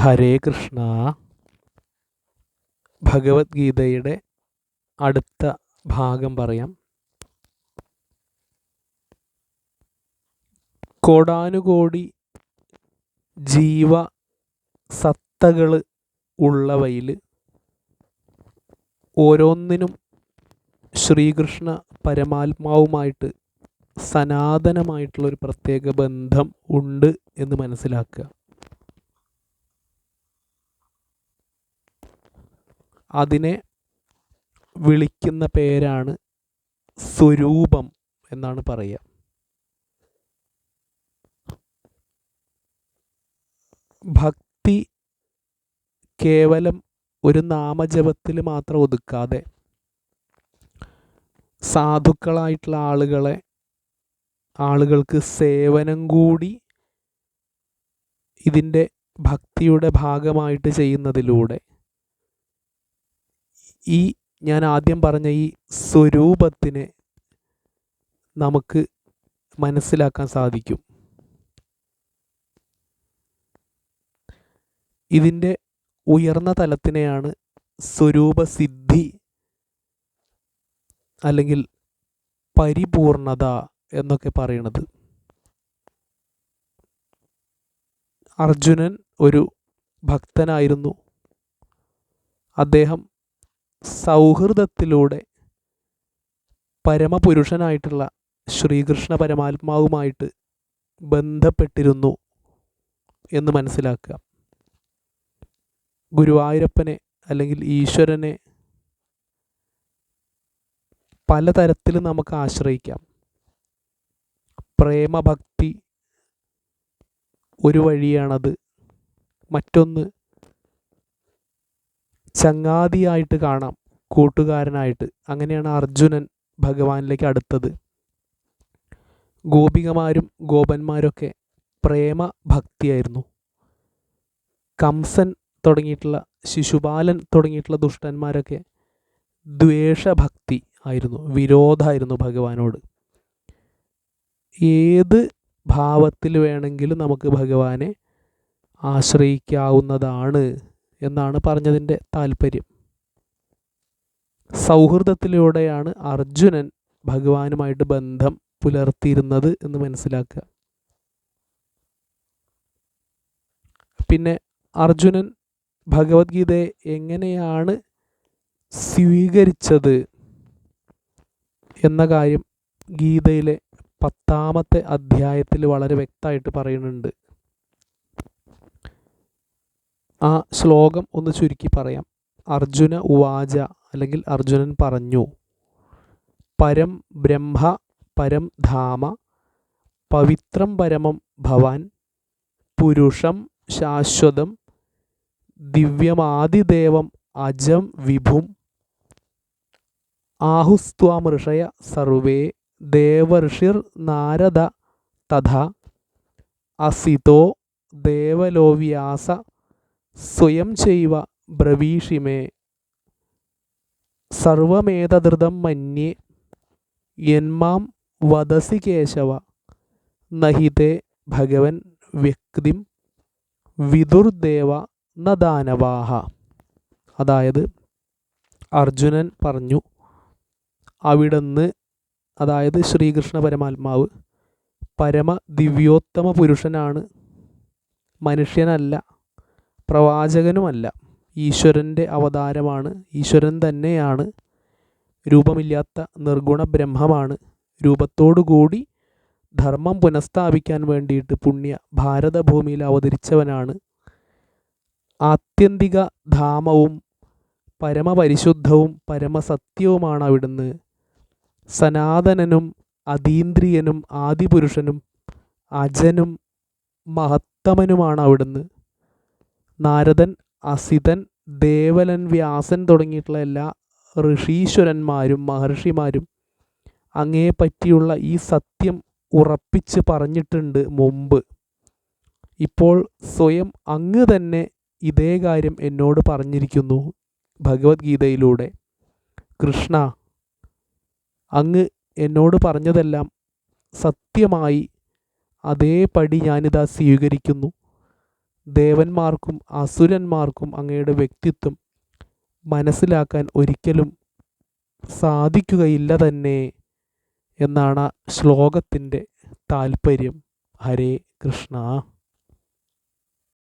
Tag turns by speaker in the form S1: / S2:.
S1: ഹരേ കൃഷ്ണ. ഭഗവത്ഗീതയുടെ അടുത്ത ഭാഗം പറയാം. കോടാനുകോടി ജീവ സത്തകൾ ഉള്ളവയിൽ ഓരോന്നിനും ശ്രീകൃഷ്ണ പരമാത്മാവുമായിട്ട് സനാതനമായിട്ടുള്ള ഒരു പ്രത്യേക ബന്ധം ഉണ്ട് എന്ന് മനസ്സിലാക്കുക. അതിനെ വിളിക്കുന്ന പേരാണ് സ്വരൂപം എന്നാണ് പറയുക. ഭക്തി കേവലം ഒരു നാമജപത്തിൽ മാത്രം ഒതുക്കാതെ സാധുക്കളായിട്ടുള്ള ആളുകളെ ആളുകൾക്ക് സേവനം കൂടി ഇതിന്റെ ഭക്തിയുടെ ഭാഗമായിട്ട് ചെയ്യുന്നതിലൂടെ ഈ ഞാൻ ആദ്യം പറഞ്ഞ ഈ സ്വരൂപത്തിനെ നമുക്ക് മനസ്സിലാക്കാൻ സാധിക്കും. ഇതിന്റെ ഉയർന്ന തലത്തിനെയാണ് സ്വരൂപസിദ്ധി അല്ലെങ്കിൽ പരിപൂർണത എന്നൊക്കെ പറയണത്. അർജുനൻ ഒരു ഭക്തനായിരുന്നു. അദ്ദേഹം സൗഹൃദത്തിലൂടെ പരമപുരുഷനായിട്ടുള്ള ശ്രീകൃഷ്ണ പരമാത്മാവുമായിട്ട് ബന്ധപ്പെട്ടിരുന്നു എന്ന് മനസ്സിലാക്കുക. ഗുരുവായൂരപ്പനെ അല്ലെങ്കിൽ ഈശ്വരനെ പലതരത്തിൽ നമുക്ക് ആശ്രയിക്കാം. പ്രേമഭക്തി ഒരു വഴിയാണത്. മറ്റൊന്ന് ചങ്ങാതിയായിട്ട് കാണാം കൂട്ടുകാരനായിട്ട്. അങ്ങനെയാണ് അർജുനൻ ഭഗവാനിലേക്ക് അടുത്തത്. ഗോപികമാരും ഗോപന്മാരൊക്കെ പ്രേമ ഭക്തിയായിരുന്നു കംസൻ തുടങ്ങിയിട്ടുള്ള ശിശുപാലൻ തുടങ്ങിയിട്ടുള്ള ദുഷ്ടന്മാരൊക്കെ ദ്വേഷഭക്തി ആയിരുന്നു വിരോധമായിരുന്നു ഭഗവാനോട്. ഏത് ഭാവത്തിൽ വേണമെങ്കിലും നമുക്ക് ഭഗവാനെ ആശ്രയിക്കാവുന്നതാണ് എന്നാണ് പറഞ്ഞതിന്റെ താല്പര്യം. സൗഹൃദത്തിലൂടെയാണ് അർജുനൻ ഭഗവാനുമായിട്ട് ബന്ധം പുലർത്തിയിരുന്നത് എന്ന് മനസ്സിലാക്കുക. പിന്നെ അർജുനൻ ഭഗവത്ഗീതയെ എങ്ങനെയാണ് സ്വീകരിച്ചത് എന്ന കാര്യം ഗീതയിലെ പത്താമത്തെ അധ്യായത്തിൽ വളരെ വ്യക്തമായിട്ട് പറയുന്നുണ്ട്. ആ ശ്ലോകം ഒന്ന് ചുരുക്കി പറയാം. അർജുന ഉവാച അല്ലെങ്കിൽ അർജുനൻ പറഞ്ഞു പരം ബ്രഹ്മ പരം ധാമ പവിത്രം പരമം ഭവാൻ പുരുഷം ശാശ്വതം ദിവ്യമാതിദേവം അജം വിഭും ആഹുസ്വാമൃഷയ സർവേ ദേവർഷിർ നാരദ തഥ അസിതോ ദേവലോവ്യാസ സ്വയം ചെയ്വ ബ്രവീഷിമേ. സർവമേതധൃതം മന്യേ. യന്മാം വദസി കേശവ. നഹിതേ ഭഗവൻ വ്യക്തിം വിദുർദേവ നദാനവാഹ. ദാനവാഹ അതായത് അർജുനൻ പറഞ്ഞു അവിടുന്ന് അതായത് ശ്രീകൃഷ്ണ പരമാത്മാവ് പരമ ദിവ്യോത്തമ പുരുഷനാണ്. മനുഷ്യനല്ല. പ്രവാചകനുമല്ല. ഈശ്വരന്റെ അവതാരമാണ്. ഈശ്വരൻ തന്നെയാണ്. രൂപമില്ലാത്ത നിർഗുണ ബ്രഹ്മമാണ്. രൂപത്തോടുകൂടി ധർമ്മം പുനഃസ്ഥാപിക്കാൻ വേണ്ടിയിട്ട് പുണ്യ ഭാരതഭൂമിയിൽ അവതരിച്ചവനാണ്. ആത്യന്തിക ധാമവും പരമപരിശുദ്ധവും പരമസത്യവുമാണ് അവിടുന്ന്. സനാതനനും അതീന്ദ്രിയനും ആദിപുരുഷനും അജനും മഹത്തമനുമാണ് അവിടുന്ന്. നാരദൻ അസിതൻ ദേവലൻ വ്യാസൻ തുടങ്ങിയിട്ടുള്ള എല്ലാ ഋഷീശ്വരന്മാരും മഹർഷിമാരും അങ്ങേ പറ്റിയുള്ള ഈ സത്യം ഉറപ്പിച്ച് പറഞ്ഞിട്ടുണ്ട് മുമ്പ്. ഇപ്പോൾ സ്വയം അങ്ങ് തന്നെ ഇതേ കാര്യം എന്നോട് പറഞ്ഞിരിക്കുന്നു ഭഗവത്ഗീതയിലൂടെ. കൃഷ്ണ അങ്ങ് എന്നോട് പറഞ്ഞതെല്ലാം സത്യമായി അതേപടി ഞാനിതാ സ്വീകരിക്കുന്നു. ദേവന്മാർക്കും അസുരന്മാർക്കും അങ്ങയുടെ വ്യക്തിത്വം മനസ്സിലാക്കാൻ ഒരിക്കലും സാധിക്കുകയില്ല തന്നെ എന്നാണ് ശ്ലോകത്തിന്റെ താല്പര്യം ഹരേ കൃഷ്ണ.